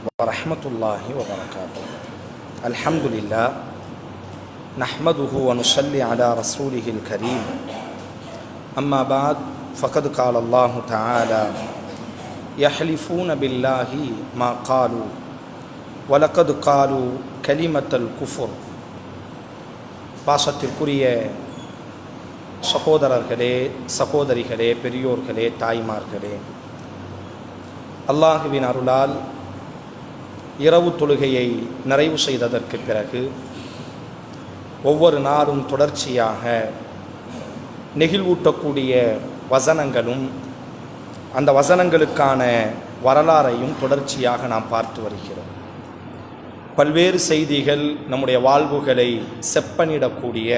ورحمة الله وبركاته الحمد لله نحمده ونصلي على رسوله الكريم أما بعد فقد قال الله تعالى يحلفون بالله ما قالوا ولقد قالوا كلمة الكفر பாசத்திற்குரிய சகோதரர்களே சகோதரிகளே பெரியோர்களே தாய்மார்களே அல்லாஹுவின் அருளால் இரவு தொழுகையை நிறைவு செய்ததற்கு பிறகு ஒவ்வொரு நாளும் தொடர்ச்சியாக நெகிழ்வூட்டக்கூடிய வசனங்களும் அந்த வசனங்களுக்கான வரலாறையும் தொடர்ச்சியாக நாம் பார்த்து வருகிறோம். பல்வேறு செய்திகள் நம்முடைய வாழ்வுகளை செப்பனிடக்கூடிய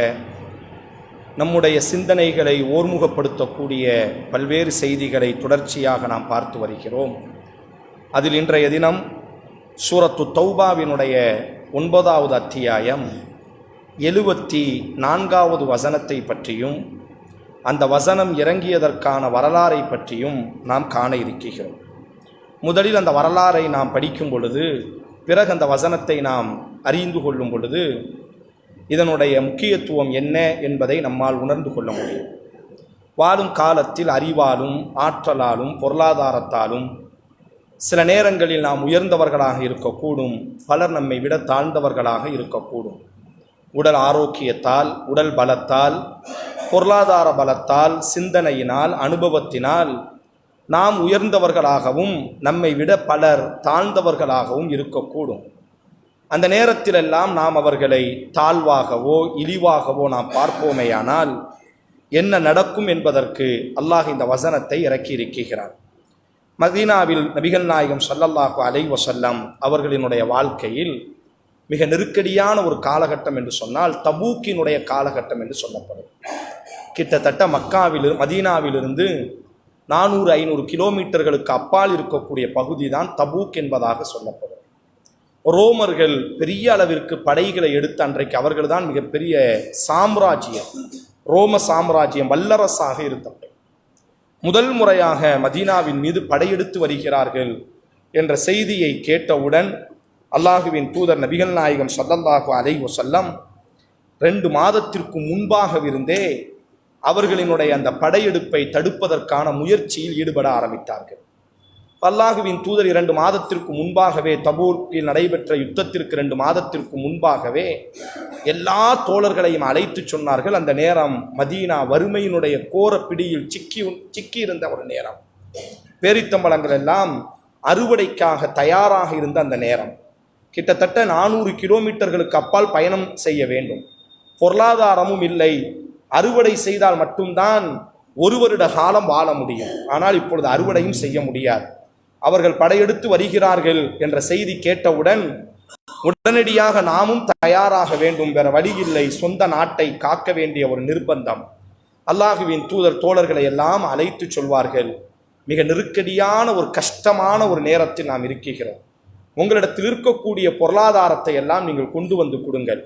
நம்முடைய சிந்தனைகளை ஓர்முகப்படுத்தக்கூடிய பல்வேறு செய்திகளை தொடர்ச்சியாக நாம் பார்த்து வருகிறோம். அதில் இன்றைய தினம் சூரத்து தௌபாவினுடைய ஒன்பதாவது அத்தியாயம் எழுபத்தி நான்காவது வசனத்தை பற்றியும் அந்த வசனம் இறங்கியதற்கான வரலாறை பற்றியும் நாம் காண இருக்கிறோம் முதலில் அந்த வரலாறை நாம் படிக்கும் பொழுது பிறகு அந்த வசனத்தை நாம் அறிந்து கொள்ளும் பொழுது இதனுடைய முக்கியத்துவம் என்ன என்பதை நம்மால் உணர்ந்து கொள்ள முடியும். வாழும் காலத்தில் அறிவாலும் ஆற்றலாலும் பொருளாதாரத்தாலும் சில நேரங்களில் நாம் உயர்ந்தவர்களாக இருக்கக்கூடும். பலர் நம்மை விட தாழ்ந்தவர்களாக இருக்கக்கூடும். உடல் ஆரோக்கியத்தால் உடல் பலத்தால் பொருளாதார பலத்தால் சிந்தனையினால் அனுபவத்தினால் நாம் உயர்ந்தவர்களாகவும் நம்மை விட பலர் தாழ்ந்தவர்களாகவும் இருக்கக்கூடும். அந்த நேரத்திலெல்லாம் நாம் அவர்களை தாழ்வாகவோ இழிவாகவோ நாம் பார்ப்போமேயானால் என்ன நடக்கும் என்பதற்கு அல்லாஹ் இந்த வசனத்தை இறக்கி இருக்கிறார் மதீனாவில் நபிகள் நாயகம் சல்லல்லாஹு அலை வசல்லம் அவர்களினுடைய வாழ்க்கையில் மிக நெருக்கடியான ஒரு காலகட்டம் என்று சொன்னால் தபூக்கினுடைய காலகட்டம் என்று சொல்லப்படும். கிட்டத்தட்ட மக்காவில் மதீனாவிலிருந்து நானூறு ஐநூறு கிலோமீட்டர்களுக்கு அப்பால் இருக்கக்கூடிய பகுதி தான் தபூக் என்பதாக சொல்லப்படும். ரோமர்கள் பெரிய அளவிற்கு படைகளை எடுத்து அன்றைக்கு அவர்கள்தான் மிகப்பெரிய சாம்ராஜ்யம் ரோம சாம்ராஜ்யம் வல்லரசாக இருந்தப்படும் முதல் முறையாக மதீனாவின் மீது படையெடுத்து வருகிறார்கள் என்ற செய்தியை கேட்டவுடன் அல்லாஹுவின் தூதர் நபிகள் நாயகம் சல்லல்லாஹு அலை வசல்லம் ரெண்டு மாதத்திற்கு முன்பாகவிருந்தே அவர்களினுடைய அந்த படையெடுப்பை தடுப்பதற்கான முயற்சியில் ஈடுபட ஆரம்பித்தார்கள். அல்லாஹுவின் தூதர் இரண்டு மாதத்திற்கு முன்பாகவே தபூர்க்கில் நடைபெற்ற யுத்தத்திற்கு ரெண்டு மாதத்திற்கு முன்பாகவே எல்லா தோழர்களையும் அழைத்து சொன்னார்கள். அந்த நேரம் மதீனா வறுமையினுடைய கோர பிடியில் சிக்கி சிக்கி இருந்த ஒரு நேரம். பேரித்தம்பளங்கள் எல்லாம் அறுவடைக்காக தயாராக இருந்த அந்த நேரம். கிட்டத்தட்ட நானூறு கிலோமீட்டர்களுக்கு அப்பால் பயணம் செய்ய வேண்டும். பொருளாதாரமும் இல்லை. அறுவடை செய்தால் மட்டும்தான் ஒரு வருட காலம் வாழ முடியும். ஆனால் இப்பொழுது அறுவடையும் செய்ய முடியாது. அவர்கள் படையெடுத்து வருகிறார்கள் என்ற செய்தி கேட்டவுடன் உடனடியாக நாமும் தயாராக வேண்டும். வேற வழியில்லை சொந்த நாட்டை காக்க வேண்டிய ஒரு நிர்பந்தம். அல்லாஹுவின் தூதர் தோழர்களை எல்லாம் அழைத்து சொல்வார்கள் மிக நெருக்கடியான ஒரு கஷ்டமான ஒரு நேரத்தில் நாம் இருக்கிறோம். உங்களிடத்தில் இருக்கக்கூடிய பொருளாதாரத்தை எல்லாம் நீங்கள் கொண்டு வந்து கொடுங்கள்.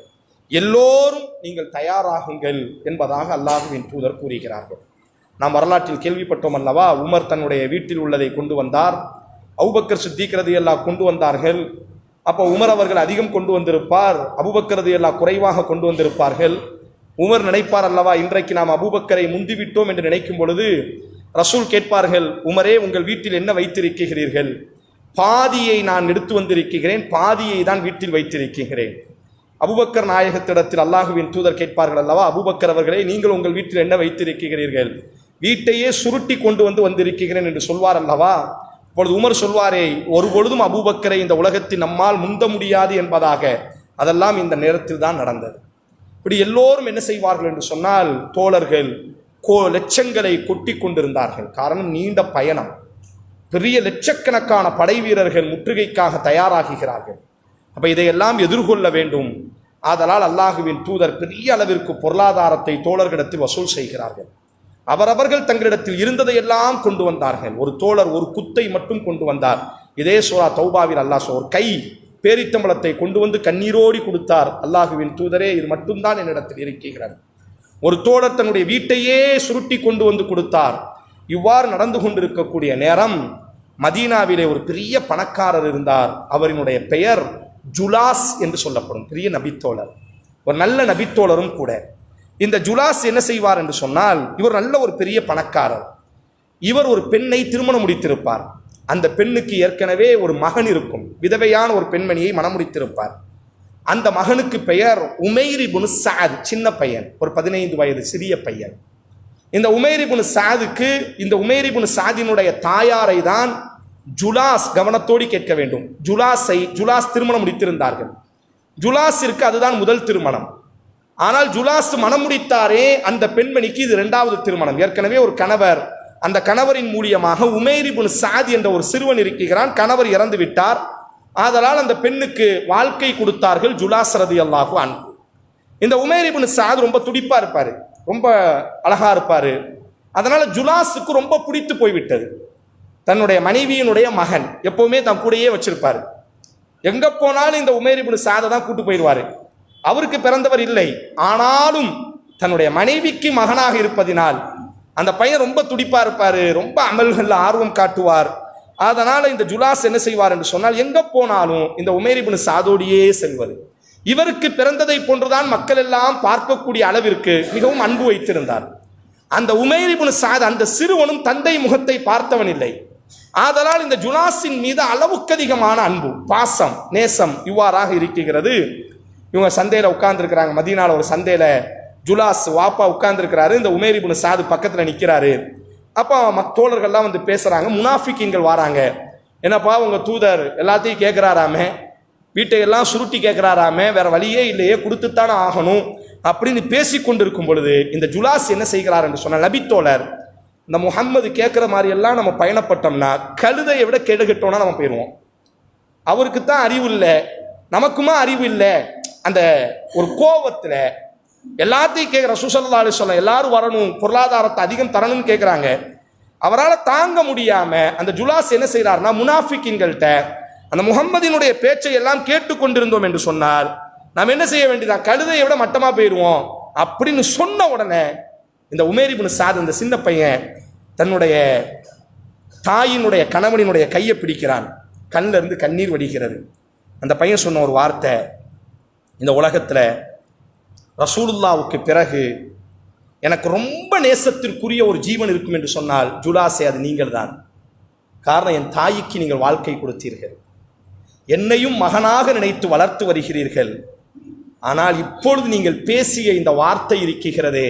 எல்லோரும் நீங்கள் தயாராகுங்கள் என்பதாக அல்லாஹுவின் தூதர் கூறுகிறார்கள். நாம் வரலாற்றில் கேள்விப்பட்டோம் அல்லவா உமர் தன்னுடைய வீட்டில் உள்ளதை கொண்டு வந்தார். அவுபக்கர் சித்திக்கிறது எல்லாம் கொண்டு வந்தார்கள். அப்போ உமர் அவர்கள் அதிகம் கொண்டு வந்திருப்பார். அபுபக்கரது எல்லாம் குறைவாக கொண்டு வந்திருப்பார்கள். உமர் நினைப்பார் அல்லவா இன்றைக்கு நாம் அபுபக்கரை முந்திவிட்டோம் என்று நினைக்கும் பொழுது ரசூல் கேட்பார்கள் உமரே உங்கள் வீட்டில் என்ன வைத்திருக்கிறீர்கள்? பாதியை நான் எடுத்து வந்திருக்கிறேன். பாதியை தான் வீட்டில் வைத்திருக்கிறேன். அபுபக்கர் நாயகத்திடத்தில் அல்லாஹுவின் தூதர் கேட்பார்கள் அல்லவா அபுபக்கர் அவர்களே நீங்கள் உங்கள் வீட்டில் என்ன வைத்திருக்கிறீர்கள்? வீட்டையே சுருட்டி கொண்டு வந்து வந்திருக்கிறேன் என்று சொல்வார் அல்லவா? அப்பொழுது உமர் சொல்வாரே ஒரு பொழுதும் அபூபக்கரை இந்த உலகத்தில் நம்மால் முந்த முடியாது என்பதாக. அதெல்லாம் இந்த நேரத்தில் தான் நடந்தது. இப்படி எல்லோரும் என்ன செய்வார்கள் என்று சொன்னால் தோழர்கள் கோ லட்சங்களை கொட்டி கொண்டிருந்தார்கள். காரணம் நீண்ட பயணம். பெரிய லட்சக்கணக்கான படை வீரர்கள் முற்றுகைக்காக தயாராகுகிறார்கள். அப்போ இதையெல்லாம் எதிர்கொள்ள வேண்டும். ஆதலால் அல்லாஹுவின் தூதர் பெரிய அளவிற்கு பொருளாதாரத்தை தோழர்களிடத்தில் வசூல் செய்கிறார்கள். அவரவர்கள் தங்களிடத்தில் இருந்ததை எல்லாம் கொண்டு வந்தார்கள். ஒரு தோழர் ஒரு குத்தை மட்டும் கொண்டு வந்தார். இதே சோரா தௌபாவில் அல்லாஹ் சொ- ஒரு கை பேரித்தம்பளத்தை கொண்டு வந்து கண்ணீரோடி கொடுத்தார். அல்லாஹுவின் தூதரே இது மட்டும்தான் என்னிடத்தில் இருக்கிறார் ஒரு தோழர் தன்னுடைய வீட்டையே சுருட்டி கொண்டு வந்து கொடுத்தார். இவ்வாறு நடந்து கொண்டிருக்கக்கூடிய நேரம் மதீனாவிலே ஒரு பெரிய பணக்காரர் இருந்தார். அவரினுடைய பெயர் ஜுலாஸ் என்று சொல்லப்படும். பெரிய நபித்தோழர். ஒரு நல்ல நபித்தோழரும் கூட. இந்த ஜுலாஸ் என்ன செய்வார் என்று சொன்னால் இவர் நல்ல ஒரு பெரிய பணக்காரர். இவர் ஒரு பெண்ணை திருமணம் முடித்திருப்பார். அந்த பெண்ணுக்கு ஏற்கனவே ஒரு மகன் இருக்கும். விதவையான ஒரு பெண்மணியை மணம் முடித்திருப்பார். அந்த மகனுக்கு பெயர் உமேரி குணு சாத் சின்ன பையன் ஒரு பதினைந்து வயது சிறிய பையன். இந்த உமேரி குணு சாதுக்கு இந்த உமேரி குணு சாதினுடைய தாயாரை தான் ஜுலாஸ் கவனத்தோடு கேட்க வேண்டும். ஜுலாஸை ஜுலாஸ் திருமணம் முடித்திருந்தார்கள். ஜுலாஸிற்கு அதுதான் முதல் திருமணம். ஆனால் ஜுலாஸ் மனம் முடித்தாரே அந்த பெண்மணிக்கு இது இரண்டாவது திருமணம். ஏற்கனவே ஒரு கணவர் அந்த கணவரின் மூலியமாக உமேரிபுன் சாத் என்ற ஒரு சிறுவன் இருக்கிறான். கணவர் இறந்து விட்டார். ஆதலால் அந்த பெண்ணுக்கு வாழ்க்கை கொடுத்தார்கள் ஜுலாஸ் ரதி அல்லாஹு அன்பு இந்த உமேரிபுன் சாத் ரொம்ப துடிப்பாக இருப்பார் ரொம்ப அழகா இருப்பார். அதனால் ஜுலாஸுக்கு ரொம்ப பிடித்து போய்விட்டது. தன்னுடைய மனைவியினுடைய மகன் எப்போவுமே தன் கூடயே வச்சிருப்பார். எங்கே போனாலும் இந்த உமேரிபுன் சாதை தான் கூட்டு போயிடுவார். அவருக்கு பிறந்தவர் இல்லை. ஆனாலும் தன்னுடைய மனைவிக்கு மகனாக இருப்பதினால் அந்த பையன் ரொம்ப துடிப்பாக இருப்பார் ரொம்ப அமல்களில் ஆர்வம் காட்டுவார். அதனால் இந்த ஜுலாஸ் என்ன செய்வார் என்று சொன்னால் எங்கே போனாலும் இந்த உமேரிபின் சாதோடியே செல்வது. இவருக்கு பிறந்ததை போன்றுதான் மக்கள் எல்லாம் பார்க்கக்கூடிய அளவிற்கு மிகவும் அன்பு வைத்திருந்தார். அந்த உமேரிபுன் சாத் அந்த சிறுவனும் தந்தை முகத்தை பார்த்தவன் இல்லை. ஆதலால் இந்த ஜுலாஸின் மீது அளவுக்கு அதிகமான அன்பு பாசம் நேசம் இவ்வாறாக இருக்கிறது. இவங்க சந்தையில் உட்காந்துருக்குறாங்க மதியனால ஒரு சந்தையில் ஜுலாஸ் வாப்பா உட்காந்துருக்கிறாரு இந்த உமேரிபுன் சாது பக்கத்தில் நிற்கிறாரு அப்போ மத் தோழர்கள்லாம் வந்து பேசுகிறாங்க முனாஃபிக்கிங்கள் வராங்க. என்னப்பா உங்கள் தூதர் எல்லாத்தையும் கேட்குறாராமே வீட்டையெல்லாம் சுருட்டி கேட்குறாராமே வேற வழியே இல்லையே கொடுத்துத்தானே ஆகணும் அப்படின்னு பேசி கொண்டிருக்கும் பொழுது இந்த ஜுலாஸ் என்ன செய்கிறார் என்று சொன்ன நபித்தோழர் இந்த முகம்மது கேட்குற மாதிரி எல்லாம் நம்ம பயணப்பட்டோம்னா கழுதையை விட கெடுகிட்டோம்னா நம்ம போயிடுவோம் அவருக்கு தான் அறிவு இல்லை. நமக்குமா அறிவு இல்லை. அந்த ஒரு கோபத்தில் எல்லாத்தையும் கேட்குற சுசல்லா அலி சொல்ல எல்லாரும் வரணும் பொருளாதாரத்தை அதிகம் தரணும்னு கேட்குறாங்க அவரால் தாங்க முடியாமல் அந்த ஜுலாஸ் என்ன செய்கிறார்னா முனாஃபிக்கின்கள்ட்ட அந்த முகம்மதினுடைய பேச்சை எல்லாம் கேட்டுக்கொண்டிருந்தோம் என்று சொன்னால் நாம் என்ன செய்ய வேண்டியதான் கழுதையை விட மட்டமாக போயிடுவோம் அப்படின்னு சொன்ன உடனே இந்த உமேரிபுன் சாத் இந்த சின்ன பையன் தன்னுடைய தாயினுடைய கணவனினுடைய கையை பிடிக்கிறான். கண்ணிலிருந்து கண்ணீர் வடிக்கிறது அந்த பையன் சொன்ன ஒரு வார்த்தை இந்த உலகத்தில் ரசூலுல்லாவுக்கு பிறகு எனக்கு ரொம்ப நேசத்திற்குரிய ஒரு ஜீவன் இருக்கும் என்று சொன்னால் ஜுலாசே அது நீங்கள் தான் காரணம் என் தாய்க்கு நீங்கள் வாழ்க்கை கொடுத்தீர்கள். என்னையும் மகனாக நினைத்து வளர்த்து வருகிறீர்கள். ஆனால் இப்பொழுது நீங்கள் பேசிய இந்த வார்த்தை இருக்கிறதே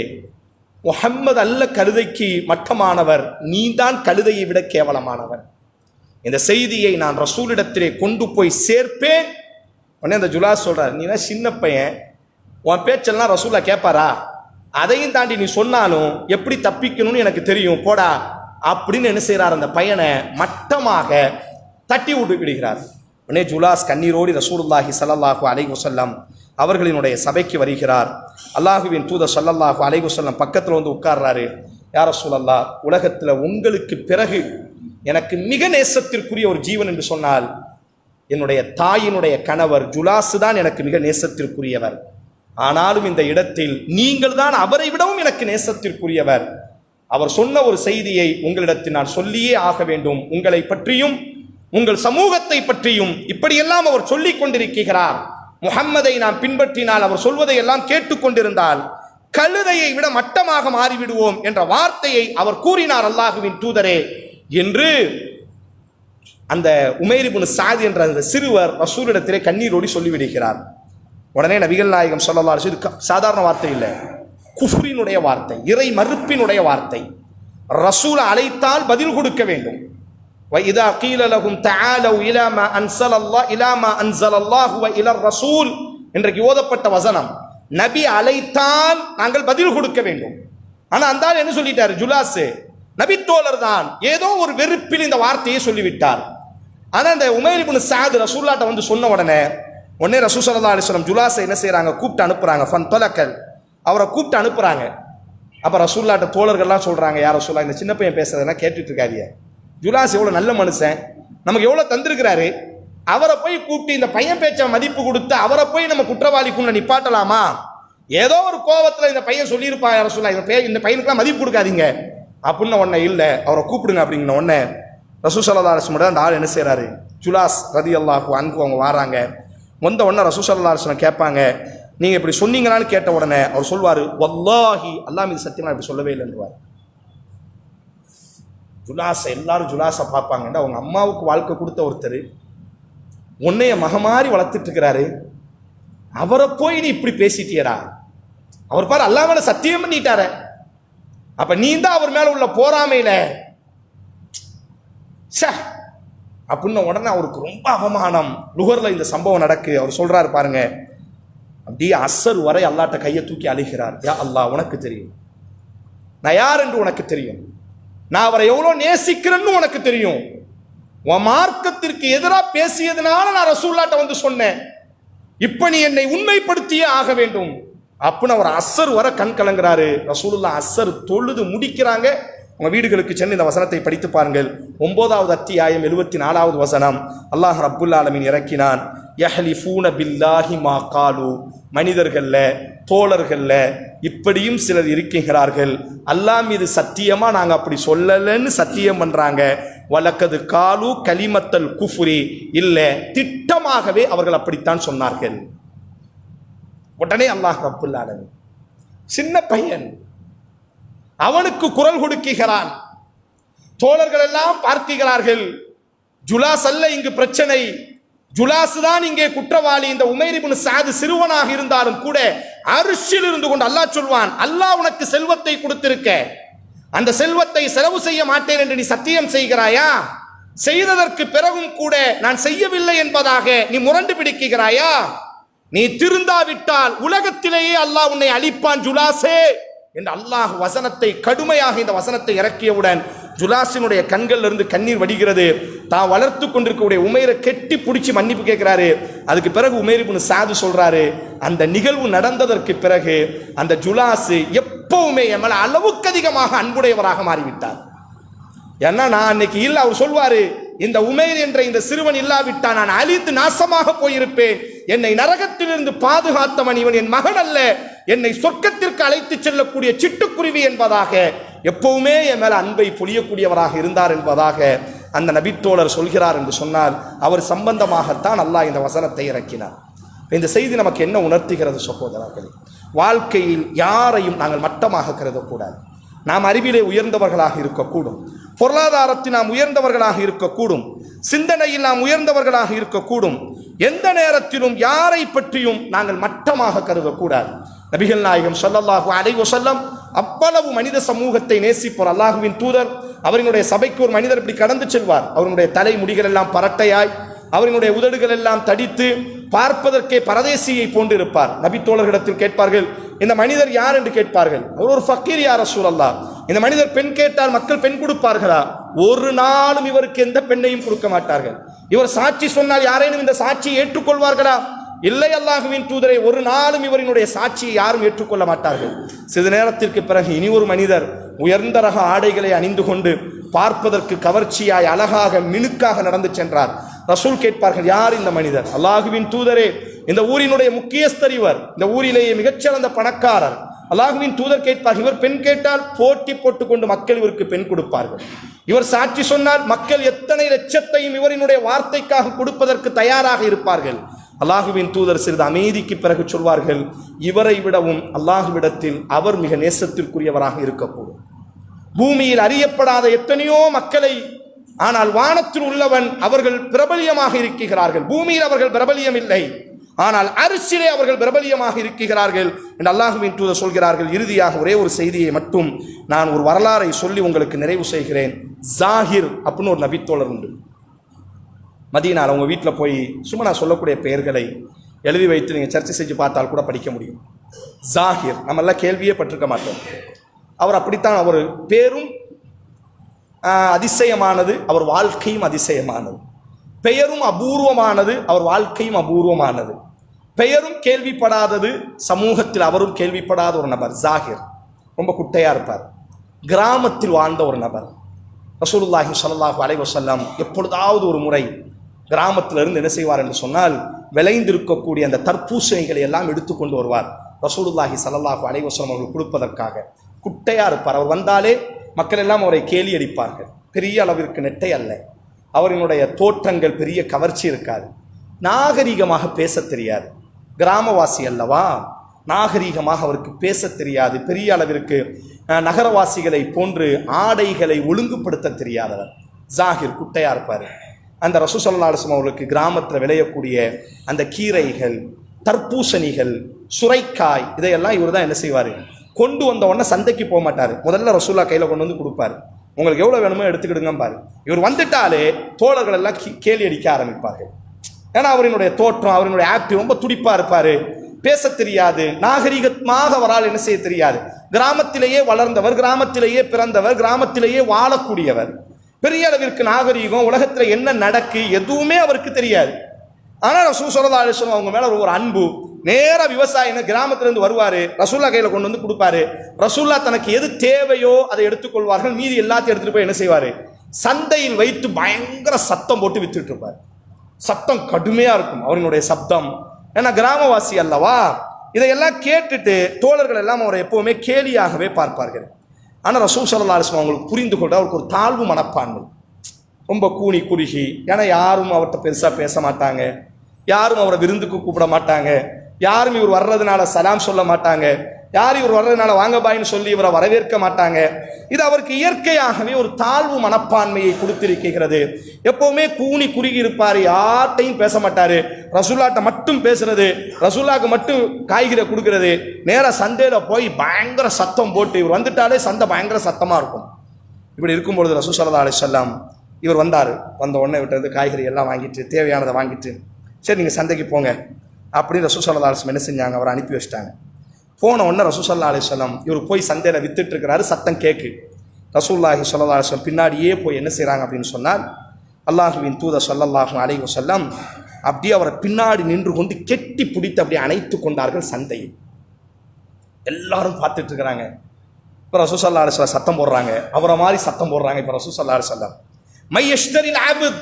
முஹம்மது அல்ல கழுதைக்கு மட்டமானவர் நீதான் கழுதையை விட கேவலமானவர். இந்த செய்தியை நான் ரசூலிடத்திலே கொண்டு போய் சேர்ப்பேன். உடனே அந்த ஜுலா சொல்கிறார் நீ தான் சின்ன பையன்? உன் பேச்செல்லாம் ரசூலா கேட்பாரா அதையும் தாண்டி நீ சொன்னாலும் எப்படி தப்பிக்கணும்னு எனக்கு தெரியும் போடா. அப்படின்னு என்ன செய்கிறார் அந்த பையனை மட்டமாக தட்டி விட்டு விடுகிறார். உடனே ஜுலாஸ் கண்ணீரோடி ரசூலுல்லாஹி சல்லாஹு அலைஹி அவர்களினுடைய சபைக்கு வருகிறார். அல்லாஹுவின் தூதர் சல்லல்லாஹு அலைகுசல்லம் பக்கத்தில் வந்து உட்கார்றாரு. யார் சூழல்லா உலகத்தில் உங்களுக்கு பிறகு எனக்கு மிக நேசத்திற்குரிய ஒரு ஜீவன் என்று சொன்னால் என்னுடைய தாயினுடைய கணவர் ஜுலாசு தான் எனக்கு மிக நேசத்திற்குரியவர். ஆனாலும் இந்த இடத்தில் நீங்கள் தான் அவரை விடவும் எனக்கு நேசத்திற்குரியவர். அவர் சொன்ன ஒரு செய்தியை உங்களிடத்தில் நான் சொல்லியே ஆக வேண்டும். உங்களை பற்றியும் உங்கள் சமூகத்தை பற்றியும் இப்படியெல்லாம் அவர் சொல்லிக் கொண்டிருக்கிறார். முகம்மதை நாம் பின்பற்றினால் அவர் சொல்வதை எல்லாம் கேட்டுக்கொண்டிருந்தால் கழுதையை விட மட்டமாக மாறிவிடுவோம் என்ற வார்த்தையை அவர் கூறினார் அல்லாஹுவின் தூதரே. என்று அந்த உமேரிபுன் சாதி என்ற அந்த சிறுவர் ரசூலிடத்திலே கண்ணீரோடி சொல்லிவிடுகிறார் உடனே நபிகள் நாயகம் சொல்லலாம் இது க- சாதாரண வார்த்தை இல்லை குஃப்ரினுடைய வார்த்தை இறை மறுப்பினுடைய வார்த்தை ரசூல் அழைத்தால் பதில் கொடுக்க வேண்டும் وإذا قيل لهم تعالوا إلى ما أنزل الله إلى ما أنزل الله وإلى الرسول இன்றைக்கு ஓதப்பட்ட வசனம் நபி அழைத்தால் நாங்கள் பதில் கொடுக்க வேண்டும் ஆனா அந்த ஆள் என்ன சொல்லிட்டாரு ஜுலாஸ் நபித்தோழர் தான் ஏதோ ஒரு வெறுப்பில் இந்த வார்த்தையை சொல்லிவிட்டார் ஆனா இந்த உமேர் இப்னு சாது ரசூல்லாட்ட வந்து சொன்ன உடனே உடனே ரசூ சல்லா அலிஸ்லாம் ஜுலாஸை என்ன செய்கிறாங்க கூப்பிட்டு அனுப்புறாங்க. ஃபன் தொலக்கல் அவரை கூப்பிட்டு அனுப்புறாங்க. அப்ப ரசூல்லாட்ட தோழர்கள்லாம் சொல்றாங்க யார் ரசூல்லா இந்த சின்ன பையன் பேசுறதெல்லாம் கேட்டுட்டு இருக்காதிய ஜுலாஸ் எவ்வளவு நல்ல மனுஷன். நமக்கு எவ்வளவு தந்திருக்கிறாரு. அவரை போய் கூப்பிட்டு இந்த பையன் பேச்ச மதிப்பு கொடுத்து அவரை போய் நம்ம குற்றவாளிக்குள்ள நிப்பாட்டலாமா? ஏதோ ஒரு கோபத்தில் இந்த பையன் சொல்லியிருப்பா யார சொல்லா இந்த பையன் இந்த பையனுக்குலாம் மதிப்பு கொடுக்காதீங்க. அப்படின்னு உடனே இல்லை அவரை கூப்பிடுங்க அப்படிங்கிற உடனே ரசூசல்லா அரசுமோட அந்த ஆள் என்ன செய்கிறாரு ஜுலாஸ் ரதி அல்லாஹு அன்பு அவங்க வராங்க. வந்த உடனே ரசூசல்லா அரசனை கேட்பாங்க நீங்கள் இப்படி சொன்னீங்களான்னு கேட்ட உடனே அவர் சொல்வார் வல்லாஹி அல்லாஹ் இது சத்தியமாக இப்படி சொல்லவே இல்லைன்றுவார் ஜுலாஸை எல்லாரும் ஜுலாஸை பார்ப்பாங்கன்னு அவங்க அம்மாவுக்கு வாழ்க்கை கொடுத்த ஒருத்தர் உன்னைய மகமாரி வளர்த்துட்டு இருக்கிறாரு. அவரை போய் நீ இப்படி பேசிட்டியடா. அவர் பாரு அல்லாம சத்தியம் பண்ணிட்டார. அப்ப நீ தான் அவர் மேல உள்ள போறாமையில சே அப்படின்னு உடனே அவருக்கு ரொம்ப அவமானம். லுகர்ல இந்த சம்பவம் நடக்கு. அவர் சொல்றாரு பாருங்க. அப்படியே அசர் வரை அல்லாட்ட கையை தூக்கி அழுகிறார். யா அல்லாஹ் உனக்கு தெரியும். நான் யார் என்று உனக்கு தெரியும். நான் அவரை எவ்வளோ நேசிக்கிறேன்னு உனக்கு தெரியும். உன் மார்க்கத்திற்கு எதிராக பேசியதுனால நான் ரசூல்லாட்ட வந்து சொன்னேன். இப்போ நீ என்னை உண்மைப்படுத்தியே ஆக வேண்டும். அப்படின்னு அவர் அசர் வர கண் கலங்குறாரு. ரசூலுல்லா அசர் தொழுது முடிக்கிறாங்க. உங்கள் வீடுகளுக்கு சென்று இந்த வசனத்தை படித்து பாருங்கள். ஒன்பதாவது அத்தியாயம் எழுபத்தி நாலாவது வசனம். அல்லாஹ் ரப்புல் ஆலமீன் இறக்கினான். யஹ்லிஃபூன பில்லாஹி மா காலு. மனிதர்கள்ல தோழர்களில் இப்படியும் சிலர் இருக்கிறார்கள் அல்லாஹ் மீது சத்தியமாக நாங்கள் அப்படி சொல்லலைன்னு சத்தியம் பண்ணுறாங்க வழக்கது காலு கலிமத்தல் குஃபுரி. இல்லை திட்டமாகவே அவர்கள் அப்படித்தான் சொன்னார்கள். உடனே அல்லாஹ் ரப்புல் சின்ன பையன். அவனுக்கு குரல் கொடுக்கிறான் தோழர்கள் எல்லாம் பார்க்கிறார்கள். ஜுலாஸ் அல்ல இங்கு பிரச்சனை. ஜுலாஸ் தான் இங்கே குற்றவாளி. இந்த உமைரிபின் சாது சிறுவனாக இருந்தாலும் கூட அரிசியில் இருந்து கொண்டு அல்லாஹ் சொல்வான் அல்லாஹ் உனக்கு செல்வத்தை கொடுத்திருக்க. அந்த செல்வத்தை செலவு செய்ய மாட்டேன் என்று நீ சத்தியம் செய்கிறாயா? செய்ததற்கு பிறகும் கூட நான் செய்யவில்லை என்பதாக நீ முரண்டு பிடிக்கிறாயா? நீ திருந்தாவிட்டால் உலகத்திலேயே அல்லாஹ் உன்னை அழிப்பான் ஜுலாசே என்று அல்லாஹ் வசனத்தை கடுமையாக இந்த வசனத்தை இறக்கியவுடன் ஜுலாசினுடைய கண்களில் இருந்து கண்ணீர் வடிகிறது. தான் வளர்த்து கொண்டிருக்கக்கூடிய உமையரை கெட்டி பிடிச்சி மன்னிப்பு கேட்கிறாரு. அதுக்கு பிறகு உமேர் இப்னு சாது சொல்றாரு அந்த நிகழ்வு நடந்ததற்கு பிறகு அந்த ஜுலாசு எப்பவுமே என் மேல அளவுக்கு அதிகமாக அன்புடையவராக மாறிவிட்டார். ஏன்னா நான் அன்னைக்கு இல்லை அவர் சொல்வாரு இந்த உமேர் என்ற இந்த சிறுவன் இல்லாவிட்டா நான் அழித்து நாசமாக போயிருப்பேன். என்னை நரகத்திலிருந்து பாதுகாத்தவன் இவன் என் மகன் அல்ல. என்னை சொர்க்கத்திற்கு அழைத்து செல்லக்கூடிய சிட்டுக்குருவி என்பதாக எப்பவுமே என் மேல அன்பை பொழியக்கூடியவராக இருந்தார் என்பதாக அந்த நபித்தோழர் சொல்கிறார் என்று சொன்னால் அவர் சம்பந்தமாகத்தான் அல்லாஹ் இந்த வசனத்தை இறக்கினார். இந்த செய்தி நமக்கு என்ன உணர்த்துகிறது சகோதரர்களே? வாழ்க்கையில் யாரையும் நாங்கள் மட்டமாக கருதக்கூடாது. நாம் அறிவிலே உயர்ந்தவர்களாக இருக்கக்கூடும். பொருளாதாரத்தில் நாம் உயர்ந்தவர்களாக இருக்கக்கூடும். சிந்தனையில் நாம் உயர்ந்தவர்களாக இருக்கக்கூடும். எந்த நேரத்திலும் யாரை பற்றியும் நாங்கள் மட்டமாக கருதக்கூடாது. நபிகள் நாயகம் சொல்லல்லாஹு அலைஹி வஸல்லம் அவ்வளவு மனித சமூகத்தை நேசிப்போர். அல்லாஹுவின் தூதர் அவரினுடைய சபைக்கு ஒரு மனிதர் இப்படி கடந்து செல்வார். அவருடைய தலை முடிகள் எல்லாம் பரட்டையாய் அவரினுடைய உதடுகள் எல்லாம் தடித்து பார்ப்பதற்கே பரதேசியை போன்றிருப்பார். நபி தோழர்களிடத்தில் கேட்பார்கள் இந்த மனிதர் யார் என்று கேட்பார்கள். அவர் ஒரு ஃபக்கீர் யார் சூழல்லா இந்த மனிதர் பெண் கேட்டால் மக்கள் பெண் கொடுப்பார்களா? ஒரு நாளும் இவருக்கு எந்த பெண்ணையும் கொடுக்க மாட்டார்கள். இவர் சாட்சி சொன்னால் யாரேனும் இந்த சாட்சியை ஏற்றுக்கொள்வார்களா? இல்லை அல்லாஹுவின் தூதரை ஒரு நாளும் இவரினுடைய சாட்சியை யாரும் ஏற்றுக்கொள்ள மாட்டார்கள். சிறிது நேரத்திற்கு பிறகு இனி ஒரு மனிதர் உயர்ந்த ரக ஆடைகளை அணிந்து கொண்டு பார்ப்பதற்கு கவர்ச்சியாய் அழகாக மினுக்காக நடந்து சென்றார். ரசூல் கேட்பார்கள் யார் இந்த மனிதர்? அல்லாஹுவின் தூதரே இந்த ஊரினுடைய முக்கியஸ்தர் இவர். இந்த ஊரிலேயே மிகச்சிறந்த பணக்காரர். அல்லாஹுவின் தூதர் கேட்பார் இவர் பெண் கேட்டால் போட்டி போட்டுக்கொண்டு மக்கள் இவருக்கு பெண் கொடுப்பார்கள். இவர் சாட்சி சொன்னால் மக்கள் எத்தனை லட்சத்தையும் இவரினுடைய வார்த்தைக்காக கொடுப்பதற்கு தயாராக இருப்பார்கள். அல்லாஹுவின் தூதர் சிறிது அமைதிக்கு பிறகு சொல்வார்கள் இவரை விடவும் அல்லாஹுவிடத்தில் அவர் மிக நேசத்திற்குரியவராக இருக்கக்கூடும். பூமியில் அறியப்படாத எத்தனையோ மக்களை ஆனால் வானத்தில் உள்ளவன் அவர்கள் பிரபலியமாக இருக்கிறார்கள். பூமியில் அவர்கள் பிரபலியம் இல்லை ஆனால் அரிசிலே அவர்கள் பிரபலியமாக இருக்கிறார்கள். என்று அல்லாஹுவின் தூதர் சொல்கிறார்கள். இறுதியாக ஒரே ஒரு செய்தியை மட்டும் நான் ஒரு வரலாறை சொல்லி உங்களுக்கு நிறைவு செய்கிறேன். ஜாகிர் அப்படின்னு ஒரு நபித்தோழர் உண்டு. மதியனால் அவங்க வீட்டில் போய் சும்மா நான் சொல்லக்கூடிய பெயர்களை எழுதி வைத்து நீங்கள் சர்ச்சை செஞ்சு பார்த்தால் கூட படிக்க முடியும். ஜாகிர் நம்ம எல்லாம் கேள்வியே பட்டிருக்க மாட்டோம். அவர் அப்படித்தான் அவர் பேரும் அதிசயமானது அவர் வாழ்க்கையும் அதிசயமானது. பெயரும் அபூர்வமானது அவர் வாழ்க்கையும் அபூர்வமானது. பெயரும் கேள்விப்படாதது சமூகத்தில் அவரும் கேள்விப்படாத ஒரு நபர் ஜாகிர். ரொம்ப குட்டையாக இருப்பார். கிராமத்தில் வாழ்ந்த ஒரு நபர். ரசூலுல்லாஹி ஸல்லல்லாஹு அலைவசல்லாம் எப்பொழுதாவது ஒரு முறை கிராமத்திலிருந்து என்ன செய்வார் என்று சொன்னால் விளைந்திருக்கக்கூடிய அந்த தர்பூசணிகளை எல்லாம் எடுத்துக்கொண்டு வருவார். ரசூலுல்லாஹி சல்லாஹு அலைஹி அவர்கள் கொடுப்பதற்காக. குட்டையாக இருப்பார். அவர் வந்தாலே மக்கள் எல்லாம் அவரை கேலி அடிப்பார்கள். பெரிய அளவிற்கு நெட்டை அல்ல. அவரினுடைய தோற்றங்கள் பெரிய கவர்ச்சி இருக்காது. நாகரிகமாக பேசத் தெரியாது. கிராமவாசி அல்லவா? நாகரிகமாக அவருக்கு பேசத் தெரியாது. பெரிய அளவிற்கு நகரவாசிகளை போன்று ஆடைகளை ஒழுங்குபடுத்த தெரியாதவர். ஜாகிர் குட்டையா இருப்பார். அந்த ரசூசல்லாசம் அவர்களுக்கு கிராமத்தில் விளையக்கூடிய அந்த கீரைகள் தர்பூசணிகள் சுரைக்காய் இதையெல்லாம் இவர் தான் என்ன செய்வார்? கொண்டு வந்த உடனே சந்தைக்கு போக மாட்டார். முதல்ல ரசூல்லா கையில் கொண்டு வந்து கொடுப்பாரு. உங்களுக்கு எவ்வளோ வேணுமோ எடுத்துக்கிடுங்க பாரு. இவர் வந்துட்டாலே தோழர்கள் எல்லாம் கேலி அடிக்க ஆரம்பிப்பார்கள். ஏன்னா அவரினுடைய தோற்றம் அவரினுடைய ஆக்டி ரொம்ப துடிப்பாக இருப்பார். பேச தெரியாது. நாகரிகமாக அவரால் என்ன செய்ய தெரியாது. கிராமத்திலேயே வளர்ந்தவர் கிராமத்திலேயே பிறந்தவர் கிராமத்திலேயே வாழக்கூடியவர். பெரிய அளவிற்கு நாகரீகம் உலகத்தில் என்ன நடக்கு எதுவுமே அவருக்கு தெரியாது. ஆனால் ரசூல் சொல்லதா அலிஸ்லாம் அவங்க மேலே ஒரு அன்பு. நேராக விவசாயின கிராமத்திலேருந்து வருவார் ரசூல்லா கையில் கொண்டு வந்து கொடுப்பாரு. ரசூல்லா தனக்கு எது தேவையோ அதை எடுத்துக்கொள்வார்கள். மீதி எல்லாத்தையும் எடுத்துகிட்டு போய் என்ன செய்வார்? சந்தையில் வைத்து பயங்கர சத்தம் போட்டு வித்துட்டு இருப்பார். சத்தம் கடுமையாக இருக்கும் அவரினுடைய சப்தம். ஏன்னா கிராமவாசி அல்லவா? இதையெல்லாம் கேட்டுட்டு தோழர்கள் எல்லாம் அவரை எப்பவுமே கேலியாகவே பார்ப்பார்கள். ஆனால் ரசூல் சல்லா அலிஸ்லாம் அவங்களுக்கு புரிந்து கொண்டு அவருக்கு ஒரு தாழ்வு மனப்பான்மை. ரொம்ப கூனி குறுகி. ஏன்னா யாரும் அவர்கிட்ட பெருசாக பேச மாட்டாங்க. யாரும் அவரை விருந்துக்கு கூப்பிட மாட்டாங்க. யாரும் இவர் வர்றதுனால சலாம் சொல்ல மாட்டாங்க. யார் இவர் வர்றதுனால வாங்க பாயின்னு சொல்லி இவரை வரவேற்க மாட்டாங்க. இது அவருக்கு இயற்கையாகவே ஒரு தாழ்வு மனப்பான்மையை கொடுத்திருக்கிறது. எப்பவுமே கூனி குறுகி இருப்பார் யார்ட்டையும் பேச மாட்டார். ரசூல்லாட்ட மட்டும் பேசுறது ரசூல்லாக்கு மட்டும் காய்கறி கொடுக்கறது. நேராக சந்தையில் போய் பயங்கர சத்தம் போட்டு இவர் வந்துட்டாலே சந்தை பயங்கர சத்தமாக இருக்கும். இப்படி இருக்கும்பொழுது ரசூ சல்லா அலிசல்லாம் இவர் வந்தார். வந்த உடனே விட்டு வந்து காய்கறி எல்லாம் வாங்கிட்டு தேவையானதை வாங்கிட்டு சரி நீங்கள் சந்தைக்கு போங்க. அப்படின்னு ரசூ சல்லா அலிஸ்லம் என்ன செஞ்சாங்க? அவரை அனுப்பி வச்சிட்டாங்க. போன உடனே ரசூசல்லா அலிஸ்லாம் இவர் போய் சந்தையில் வித்துட்ருக்கிறாரு சத்தம் கேட்கு ரசூல்லாஹி சொல்லா அலிஸ்லாம் பின்னாடியே போய் என்ன செய்கிறாங்க அப்படின்னு சொன்னால் அல்லாஹுவின் தூத சொல்லல்லாஹும் அலைஹி வஸல்லம் அப்படியே அவரை பின்னாடி நின்று கொண்டு கெட்டி பிடித்து அப்படியே அணைத்து கொண்டார்கள் சந்தையில். எல்லாரும் பார்த்துட்டு இருக்கிறாங்க. இப்போ ரசூசல்லா அலிஸ்லாம் சத்தம் போடுறாங்க. அவரை மாதிரி சத்தம் போடுறாங்க இப்போ ரசூசல்லா அலிஸ்லாம் மை எஷ்டரில் ஆபித்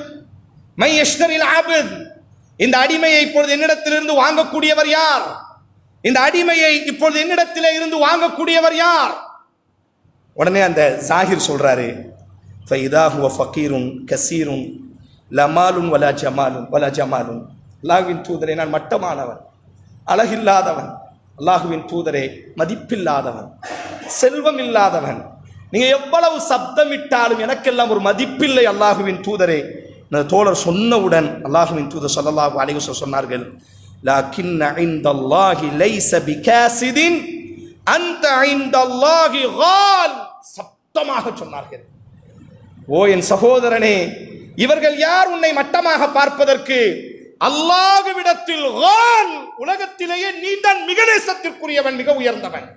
மை எஷ்டரில் ஆபித் இந்த அடிமையை இப்பொழுது என்னிடத்திலிருந்து வாங்கக்கூடியவர் யார்? இந்த அடிமையை இப்பொழுது என்னிடத்திலே இருந்து வாங்கக்கூடியவர் யார்? உடனே அந்த சாகிர் சொல்றாரு ஃபைதா ஹுவ ஃபக்கீருன் கசீரும் லமாலுன் வலா ஜமாலும் வலா ஜமாலும் அல்லாஹுவின் தூதரே நான் மட்டமானவன் அழகில்லாதவன். அல்லாஹுவின் தூதரே மதிப்பில்லாதவன் செல்வம் இல்லாதவன் நீங்க எவ்வளவு சப்தமிட்டாலும் எனக்கெல்லாம் ஒரு மதிப்பில்லை அல்லாஹுவின் தூதரே. தோழர் சொன்னவுடன் அல்லாஹுவின் தூதர் சொல்லல்லாஹு அலைகுசர் சொன்னார்கள் لكن عند الله ليس بكاسد அந்த இந்தல்லாஹி கால் சப்தமாக சொன்னார்கள். ஓ என் சகோதரனே இவர்கள் யார் உன்னை மட்டமாக பார்ப்பதற்கு? அல்லாஹுவிடத்தில் கால் உலகத்திலேயே நீதான் மிக நேசத்திற்குரியவன் மிக உயர்ந்தவன்.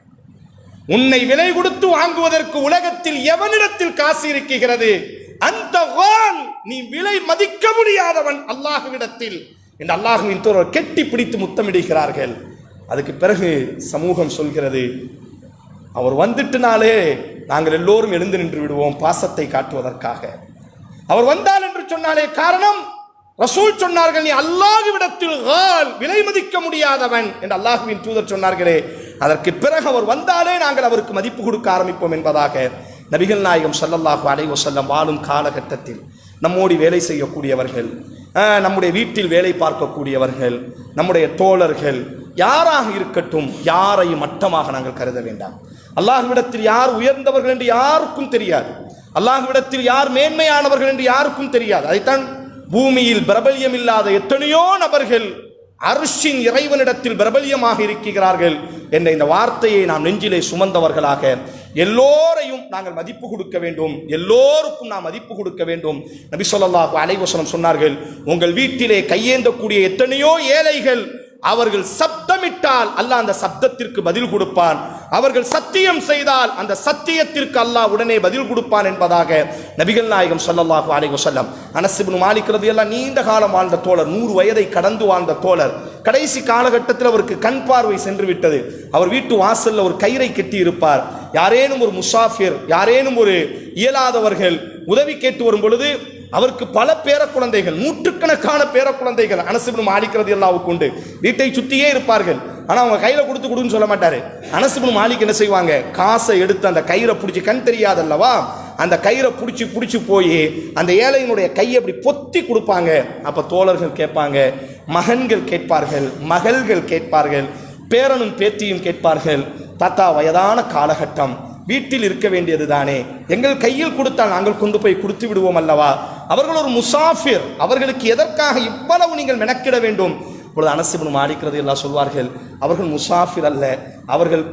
உன்னை விலை கொடுத்து வாங்குவதற்கு உலகத்தில் எவனிடத்தில் காசு இருக்கிறது? அந்த கால் நீ விலை மதிக்க முடியாதவன் அல்லாஹுவிடத்தில். இந்த அல்லாஹுவின் தோழர் கெட்டி பிடித்து முத்தமிடுகிறார்கள். அதுக்கு பிறகு சமூகம் சொல்கிறது அவர் வந்துட்டுனாலே நாங்கள் எல்லோரும் எழுந்து நின்று விடுவோம் பாசத்தை காட்டுவதற்காக. அவர் வந்தால் என்று சொன்னாலே காரணம் ரசூல் சொன்னார்கள் நீ அல்லாஹுவிடத்தில் விலை மதிக்க முடியாதவன். என்று அல்லாஹுவின் தூதர் சொன்னார்களே அதற்கு பிறகு அவர் வந்தாலே நாங்கள் அவருக்கு மதிப்பு கொடுக்க ஆரம்பிப்போம் என்பதாக நபிகள் நாயகம் சல்லல்லாஹு அலைவசல்லம் வாழும் காலகட்டத்தில் நம்மோடு வேலை செய்யக்கூடியவர்கள் நம்முடைய வீட்டில் வேலை பார்க்கக்கூடியவர்கள் நம்முடைய தோழர்கள் யாராக இருக்கட்டும் யாரையும் மட்டமாக நாங்கள் கருத வேண்டாம். அல்லாஹ்விடத்தில் யார் உயர்ந்தவர்கள் என்று யாருக்கும் தெரியாது. அல்லாஹ்விடத்தில் யார் மேன்மையானவர்கள் என்று யாருக்கும் தெரியாது. அதைத்தான் பூமியில் பிரபல்யம் இல்லாத எத்தனையோ நபர்கள் அரிசின் இறைவனிடத்தில் பிரபல்யமாக இருக்கிறார்கள் என்ற இந்த வார்த்தையை நாம் நெஞ்சிலே சுமந்தவர்களாக எல்லோரையும் நாங்கள் மதிப்பு கொடுக்க வேண்டும். எல்லோருக்கும் நாம் மதிப்பு கொடுக்க வேண்டும். நபி ஸல்லல்லாஹு அலைவசனம் சொன்னார்கள் உங்கள் வீட்டிலே கையேந்தக்கூடிய எத்தனையோ ஏழைகள் அவர்கள் சப்தமிட்டால் அல்லாஹ் அந்த சப்தத்திற்கு பதில் கொடுப்பான். அவர்கள் சத்தியம் செய்தால் அந்த சத்தியத்திற்கு அல்லாஹ் உடனே பதில் கொடுப்பான் என்பதாக நபிகள் நாயகம் சொல்லல்லாஹு அலைஹி வஸல்லம் அனஸ் இப்னு மாலிக் ரலியல்லாஹு நீண்ட காலம் வாழ்ந்த தோழர் நூறு வயதை கடந்து வாழ்ந்த தோழர். கடைசி காலகட்டத்தில் அவருக்கு கண் பார்வை சென்று விட்டது. அவர் வீட்டு வாசல்ல ஒரு கயிறை கட்டி இருப்பார் யாரேனும் ஒரு முசாஃபிர் யாரேனும் ஒரு இயலாதவர்கள் உதவி கேட்டு வரும் பொழுது அவருக்கு பல பேர குழந்தைகள் நூற்றுக்கணக்கான பேர குழந்தைகள் அனசுபின் மாலிக்கிறது எல்லாவுக்கு உண்டு. வீட்டை சுற்றியே இருப்பார்கள். ஆனால் அவங்க கையில் கொடுத்து கொடுன்னு சொல்ல மாட்டார். அனசுபின் மாலிக் என்ன செய்வாங்க? காசை எடுத்து அந்த கயிறை பிடிச்சி கண் தெரியாதல்லவா? அந்த கயிறை பிடிச்சி பிடிச்சி போய் அந்த ஏழையினுடைய கையை அப்படி பொத்தி கொடுப்பாங்க. அப்போ தோழர்கள் கேட்பாங்க மகன்கள் கேட்பார்கள் மகள்கள் கேட்பார்கள் பேரனும் பேத்தியும் கேட்பார்கள். தாத்தா வயதான காலகட்டம். வீட்டில் இருக்க வேண்டியது தானே. எங்கள் கையில் கொடுத்தால் நாங்கள் கொண்டு போய் கொடுத்து விடுவோம் அல்லவா? அவர்கள் ஒரு முசாஃபிர். அவர்களுக்கு எதற்காக இவ்வளவு நீங்கள் மெனக்கிட வேண்டும்? இப்பொழுது அனசிபன் மாடிக்கிறது எல்லாம் சொல்வார்கள் அவர்கள் முசாஃபிர் அல்ல. அவர்கள்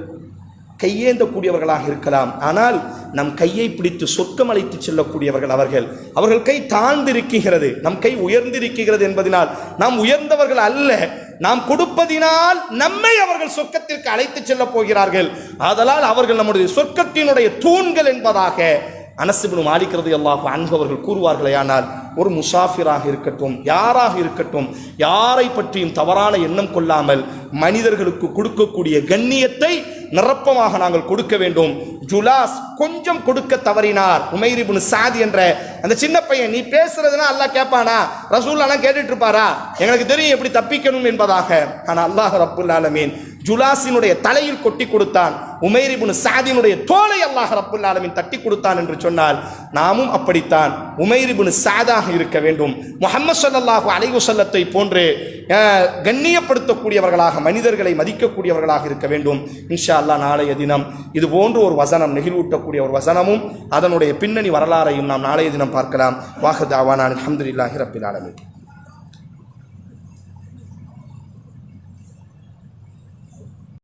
கையேந்தக்கூடியவர்களாக இருக்கலாம். ஆனால் நம் கையை பிடித்து சொர்க்கம் அழைத்து செல்லக்கூடியவர்கள் அவர்கள். அவர்கள் கை தாழ்ந்திருக்கிறது. நம் கை உயர்ந்திருக்கிறது என்பதனால் நாம் உயர்ந்தவர்கள் அல்ல. நாம் கொடுப்பதினால் நம்மை அவர்கள் சொர்க்கத்திற்கு அழைத்து செல்ல போகிறார்கள். ஆதலால் அவர்கள் நம்முடைய சொர்க்கத்தினுடைய தூண்கள் என்பதாக அனசுபின் மாலிக்கிறது அல்லாஹ் அன்பவர்கள் கூறுவார்களே ஆனால் ஒரு முசாஃபிராக இருக்கட்டும் யாராக இருக்கட்டும் யாரை பற்றியும் தவறான எண்ணம் கொள்ளாமல் மனிதர்களுக்கு கொடுக்கக்கூடிய கண்ணியத்தை நிரப்பமாக நாங்கள் கொடுக்க வேண்டும். ஜுலாஸ் கொஞ்சம் கொடுக்க தவறினார். உமைரிபுன் சாதி என்ற அந்த சின்ன பையன் நீ பேசுறதுனா அல்லாஹ் கேட்பானா ரசூல்லாம் கேட்டுட்டு இருப்பாரா? எங்களுக்கு தெரியும் எப்படி தப்பிக்கணும் என்பதாக. ஆனால் அல்லாஹ் ரப்புல்லாலமீன் ஜுலாசினுடைய தலையில் கொட்டி கொடுத்தான். உமைரிபுன் சாதியினுடைய தோலை அல்லாஹ் ரப்புல் ஆலமின் தட்டி கொடுத்தான் என்று சொன்னால் நாமும் அப்படித்தான். உமைரிபுன் சாதாக இருக்க வேண்டும். முஹம்மது சல்லாஹூ அலைஹி போன்று கண்ணியப்படுத்தக்கூடியவர்களாக மனிதர்களை மதிக்கக்கூடியவர்களாக இருக்க வேண்டும். இன்ஷா அல்லாஹ் நாளைய தினம் இது போன்று ஒரு வசனம் நெகிழ்வூட்டக்கூடிய ஒரு வசனமும் அதனுடைய பின்னணி வரலாறையும் நாம் நாளைய தினம் பார்க்கலாம். வாஹதாவான் அல்ஹம்துலில்லாஹி ரப்பில் ஆலமீன்.